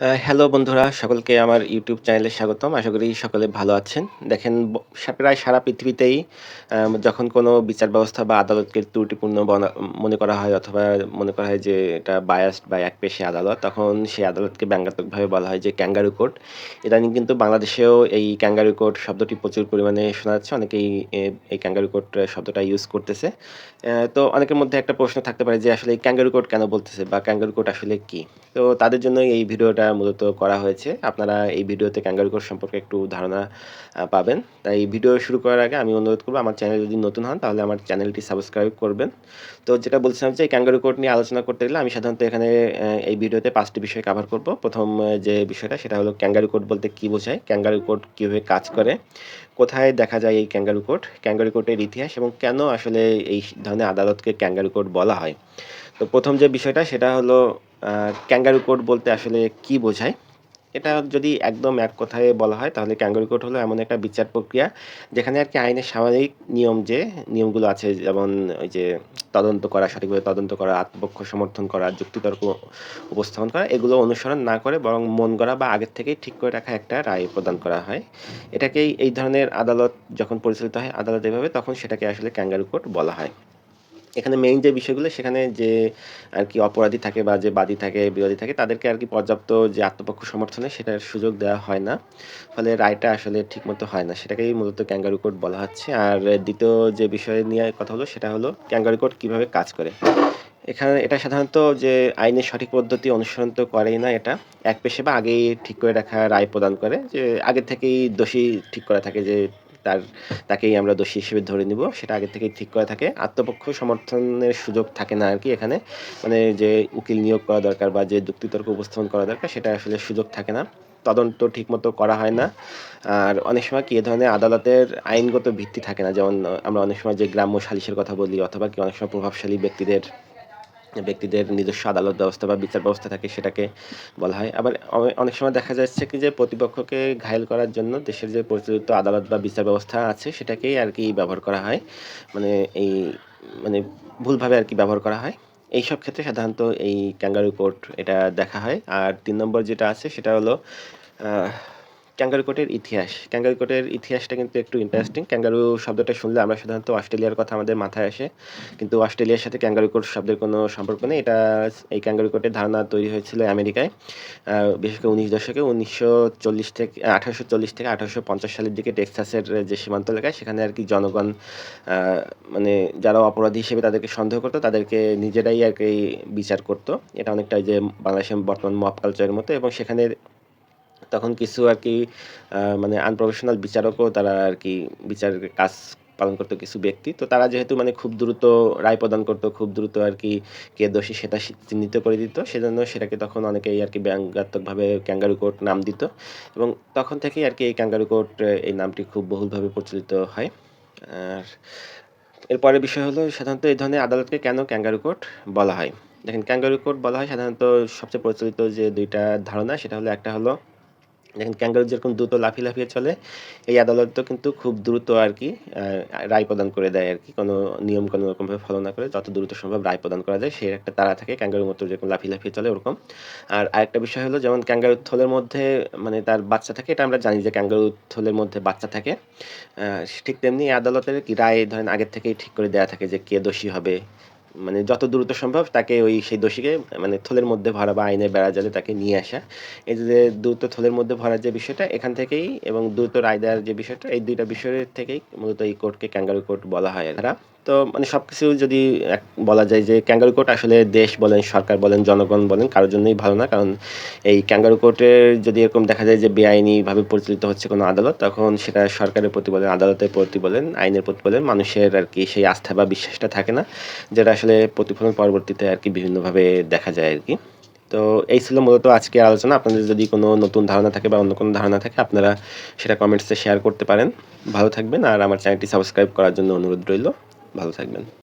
Hello বন্ধুরা, সকলকে আমার ইউটিউব চ্যানেলে স্বাগতম। আশা করি সকলে ভালো আছেন। দেখেন প্রায় সারা পৃথিবীতেই যখন কোনো বিচার ব্যবস্থা বা আদালতকে ত্রুটিপূর্ণ মনে করা হয় অথবা মনে করা হয় যে এটা বায়াসড বা একপেশে আদালত, তখন সেই আদালতকে ব্যঙ্গাত্মকভাবে বলা হয় যে ক্যাঙ্গারু কোর্ট ইদানিং কিন্তু বাংলাদেশেও এই ক্যাঙ্গারু কোর্ট শব্দটি প্রচুর পরিমাণে শোনা যাচ্ছে। অনেকেই এই ক্যাঙ্গারু কোর্ট শব্দটা ইউজ করতেছে। তো অনেকের মধ্যে একটা প্রশ্ন থাকতে পারে যে আসলে এই ক্যাঙ্গারু কোর্ট কেন বলতেছে বা ক্যাঙ্গারু কোর্ট আসলে কি? তো তাদের জন্য এই ভিডিওটা মূলত করা হয়েছে। আপনারা এই ভিডিওতে ক্যাঙ্গারু কোর্ট সম্পর্কে একটু ধারণা পাবেন। তাই এই ভিডিও শুরু করার আগে আমি অনুরোধ করব, আমার চ্যানেল যদি নতুন হন, তাহলে আমার চ্যানেলটি সাবস্ক্রাইব করবেন। তো যেটা বলছিলাম যে এই ক্যাঙ্গারু কোর্ট নিয়ে আলোচনা করতে গেলে আমি সাধারণত এখানে এই ভিডিওতে পাঁচটি বিষয় কভার করব। প্রথম যে বিষয়টা, সেটা হলো ক্যাঙ্গারু কোর্ট বলতে কী বোঝায় ক্যাঙ্গারু কোর্ট কীভাবে কাজ করে, কোথায় দেখা যায় এই ক্যাঙ্গারু কোর্ট ক্যাঙ্গারু কোর্টের ইতিহাস এবং কেন আসলে এই ধরনের আদালতকে ক্যাঙ্গারু কোর্ট বলা হয়। তো প্রথম যে বিষয়টা, সেটা হলো ক্যাঙ্গারু কোর্ট বলতে আসলে কি বোঝায়? এটা যদি একদম এক কথায় বলা হয়, তাহলে ক্যাঙ্গারু কোর্ট হলো এমন একটা বিচার প্রক্রিয়া, যেখানে আর কি আইনের স্বাভাবিক নিয়ম যে, নিয়মগুলো আছে, যেমন ওই যে তদন্ত করা, সঠিকভাবে তদন্ত করা, আত্মপক্ষ সমর্থন করা, যুক্তিতর্ক উপস্থাপন করা, এগুলো অনুসরণ না করে বরং মন গড়া বা আগের থেকেই ঠিক করে রাখা একটা রায় প্রদান করা হয়। এটাকেই এই ধরনের আদালত যখন পরিচালিত হয়, আদালত এভাবে তখন সেটাকে আসলে ক্যাঙ্গারু কোর্ট বলা হয়। এখানে মেইন যে বিষয়গুলো, সেখানে যে আর কি অপরাধী থাকে বা যে বাদী থাকে, বিরোধী থাকে, তাদেরকে আর কি পর্যাপ্ত যে আত্মপক্ষ সমর্থনে সেটার সুযোগ দেওয়া হয় না। ফলে রায়টা আসলে ঠিকমতো হয় না। সেটাকেই মূলত ক্যাঙ্গারু কোর্ট বলা হচ্ছে। আর দ্বিতীয় যে বিষয় নিয়ে কথা হলো, সেটা হলো ক্যাঙ্গারু কোর্ট কীভাবে কাজ করে। এখানে এটা সাধারণত যে আইনের সঠিক পদ্ধতি অনুসরণ তো করেই না এটা। এক পেশে বা আগেই ঠিক করে রাখা রায় প্রদান করে। যে আগে থেকেই দোষী ঠিক করা থাকে যে তার, তাকেই আমরা দোষী হিসেবে ধরে নিব, সেটা আগে থেকেই ঠিক করা থাকে। আত্মপক্ষ সমর্থনের সুযোগ থাকে না আর কি এখানে। মানে যে উকিল নিয়োগ করা দরকার বা যে যুক্তিতর্ক উপস্থাপন করা দরকার, সেটা আসলে সুযোগ থাকে না। তদন্ত ঠিকমতো করা হয় না। আর অনেক সময় কি, এ ধরনের আদালতের আইনগত ভিত্তি থাকে না। যেমন আমরা অনেক সময় যে গ্রাম্য সালিশের কথা বলি, অথবা কি অনেক সময় প্রভাবশালী ব্যক্তিদের ব্যক্তিদের নিজস্ব আদালত ব্যবস্থা বা বিচার ব্যবস্থা থাকে সেটাকে বলা হয়। আবার অনেক সময় দেখা যাচ্ছে কি যে প্রতিপক্ষকে ঘায়েল করার জন্য দেশের যে প্রচলিত আদালত বা বিচার ব্যবস্থা আছে সেটাকেই আর কি ব্যবহার করা হয়। মানে এই মানে ভুলভাবে আর কি ব্যবহার করা হয়। এইসব ক্ষেত্রে সাধারণত এই ক্যাঙ্গারু কোর্ট এটা দেখা হয়। আর তিন নম্বর যেটা আছে সেটা হলো আহ, ক্যাঙ্গারু কোর্টের ইতিহাস। ক্যাঙ্গারু কোর্টের ইতিহাসটা কিন্তু একটু ইন্টারেস্টিং ক্যাঙ্গারু শব্দটা শুনলে আমরা সাধারণত অস্ট্রেলিয়ার কথা আমাদের মাথায় আসে। কিন্তু অস্ট্রেলিয়ার সাথে ক্যাঙ্গারু কোর্ট শব্দের কোনো সম্পর্ক নেই। এটা এই ক্যাঙ্গারু কোর্টের ধারণা তৈরি হয়েছিল আমেরিকায়। বিশেষ করে উনিশ দশকে উনিশশো চল্লিশ থেকে আঠারোশো চল্লিশ থেকে আঠারোশো পঞ্চাশ সালের দিকে টেক্সাসের যে সীমান্ত এলাকায় সেখানে আর কি জনগণ মানে যারা অপরাধী হিসেবে তাদেরকে সন্দেহ করতো তাদেরকে নিজেরাই আর কি বিচার করতো। এটা অনেকটা যে বাংলাদেশের বর্তমান মব কালচারের মতো। এবং সেখানে তখন কিছু আর কি মানে আনপ্রফেশনাল বিচারকও তারা আর কি বিচারের কাজ পালন করতো কিছু ব্যক্তি। তো তারা যেহেতু মানে খুব দ্রুত রায় প্রদান করতো, খুব দ্রুত আর কি কে দোষী সেটা চিহ্নিত করে দিত, সেজন্য সেটাকে তখন অনেকেই আর কি ব্যঙ্গাত্মকভাবে ক্যাঙ্গারু কোর্ট নাম দিত। এবং তখন থেকেই আর কি এই ক্যাঙ্গারু কোর্ট এই নামটি খুব বহুলভাবে প্রচলিত হয়। আর এরপরের বিষয় হলো সাধারণত এই ধরনের আদালতকে কেন ক্যাঙ্গারু কোর্ট বলা হয়? দেখেন ক্যাঙ্গারু কোর্ট বলা হয় সাধারণত সবচেয়ে প্রচলিত যে দুইটা ধারণা, সেটা হলো একটা হলো দেখেন ক্যাঙ্গারু যেরকম দ্রুত লাফিয়ে লাফিয়ে চলে, এই আদালত কিন্তু খুব দ্রুত আর কি রায় প্রদান করে দেয় আর কি। কোনো নিয়ম কোনো রকমভাবে ফলো না করে যত দ্রুত সম্ভব রায় প্রদান করা যায়, সেই একটা তারা থাকে ক্যাঙ্গারুর মতো যেরকম লাফিয়ে লাফিয়ে চলে ওরকম। আর আরেকটা বিষয় হলো যেমন ক্যাঙ্গারুর থলের মধ্যে মানে তার বাচ্চা থাকে, এটা আমরা জানি যে ক্যাঙ্গারুর থলের মধ্যে বাচ্চা থাকে। ঠিক তেমনি আদালতের কি রায় ধরেন আগের থেকেই ঠিক করে দেওয়া থাকে যে কে দোষী হবে মানে যত দ্রুত সম্ভব তাকে ওই সেই দোষীকে মানে থলের মধ্যে ভরা বা আইনের বেড়া জালে তাকে নিয়ে আসা। এই যে দ্রুত থলের মধ্যে ভরার যে বিষয়টা, এখান থেকেই এবং দ্রুত রায় দেওয়ার যে বিষয়টা, এই দুইটা বিষয়ের থেকেই মূলত এই কোর্টকে ক্যাঙ্গারু কোর্ট বলা হয় এরা। তো মানে সব কিছু যদি বলা যায় যে ক্যাঙ্গারু কোর্ট আসলে দেশ বলেন, সরকার বলেন, জনগণ বলেন, কারোর জন্যই ভালো না। কারণ এই ক্যাঙ্গারু কোর্টের যদি এরকম দেখা যায় যে বেআইনিভাবে পরিচালিত হচ্ছে কোনো আদালত, তখন সেটা সরকারের প্রতি বলেন আদালতের প্রতি বলেন আইনের প্রতি বলেন মানুষের আর কি সেই আস্থা বা বিশ্বাসটা থাকে না। যেটা আসলে প্রতিফলন পরবর্তীতে আর কি বিভিন্নভাবে দেখা যায় আর কি। তো এই ছিল মূলত আজকে আলোচনা। আপনাদের যদি কোনো নতুন ধারণা থাকে বা অন্য কোনো ধারণা থাকে, আপনারা সেটা কমেন্টসে শেয়ার করতে পারেন। ভালো থাকবেন আর আমার চ্যানেলটি সাবস্ক্রাইব করার জন্য অনুরোধ রইল। ভালো থাকবেন।